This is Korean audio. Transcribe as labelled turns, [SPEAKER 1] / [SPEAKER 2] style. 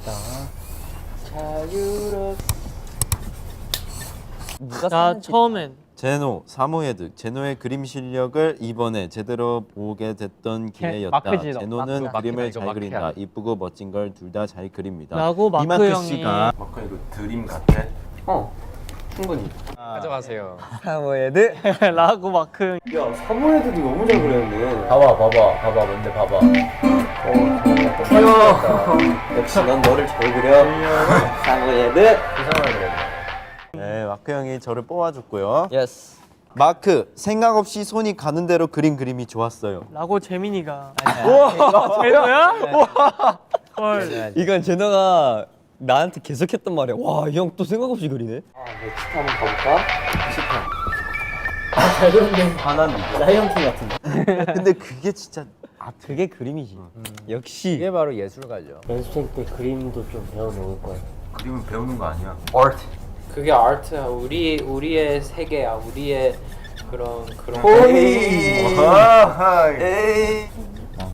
[SPEAKER 1] 있다. 자유롭. 누가
[SPEAKER 2] 나 처음엔
[SPEAKER 3] 제노 사모예드 제노의 그림 실력을 이번에 제대로 보게 됐던 기회였다.
[SPEAKER 4] 마크지, 너.
[SPEAKER 3] 제노는
[SPEAKER 4] 마크,
[SPEAKER 3] 그림을
[SPEAKER 4] 마크다,
[SPEAKER 3] 잘
[SPEAKER 4] 이거
[SPEAKER 3] 그린다.
[SPEAKER 4] 마크야.
[SPEAKER 3] 이쁘고 멋진 걸 둘 다 잘 그립니다.
[SPEAKER 2] 라고 마크
[SPEAKER 3] 이마크
[SPEAKER 2] 형이-
[SPEAKER 3] 씨가 마크 이거 드림 같아.
[SPEAKER 1] 어 충분히.
[SPEAKER 4] 가져가세요.
[SPEAKER 1] 사모예드.
[SPEAKER 2] 라고 마크
[SPEAKER 1] 야 사모예드도 너무 잘 그렸네.
[SPEAKER 4] 봐봐, 봐봐, 봐봐, 뭔데 봐봐.
[SPEAKER 1] 어, 역시 넌 너를 잘 그려. 사모예드.
[SPEAKER 4] 이상하게 그래.
[SPEAKER 3] 네, 마크 형이 저를 뽑아줬고요.
[SPEAKER 1] 예스.
[SPEAKER 3] 마크 생각 없이 손이 가는 대로 그린 그림이 좋았어요.
[SPEAKER 2] 라고 재민이가 우와 제노야? 헐
[SPEAKER 1] 이건 제너가 나한테 계속했던 말이야. 와, 이 형 또 생각 없이 그리네. 아, 네, 한번 가볼까? 아, 잘 그렸네. 반한 라이언 킹 같은데.
[SPEAKER 3] 근데 그게 진짜
[SPEAKER 1] 아, 그게 그림이지. 역시.
[SPEAKER 4] 이게 바로 예술가죠.
[SPEAKER 5] 연습생 때 그림도 좀 배워놓을 거야.
[SPEAKER 3] 그림은 배우는 거 아니야.
[SPEAKER 5] 그게 아트야. 우리 우리의 세계야. 우리의 그런 그런.
[SPEAKER 3] 에이. 에이.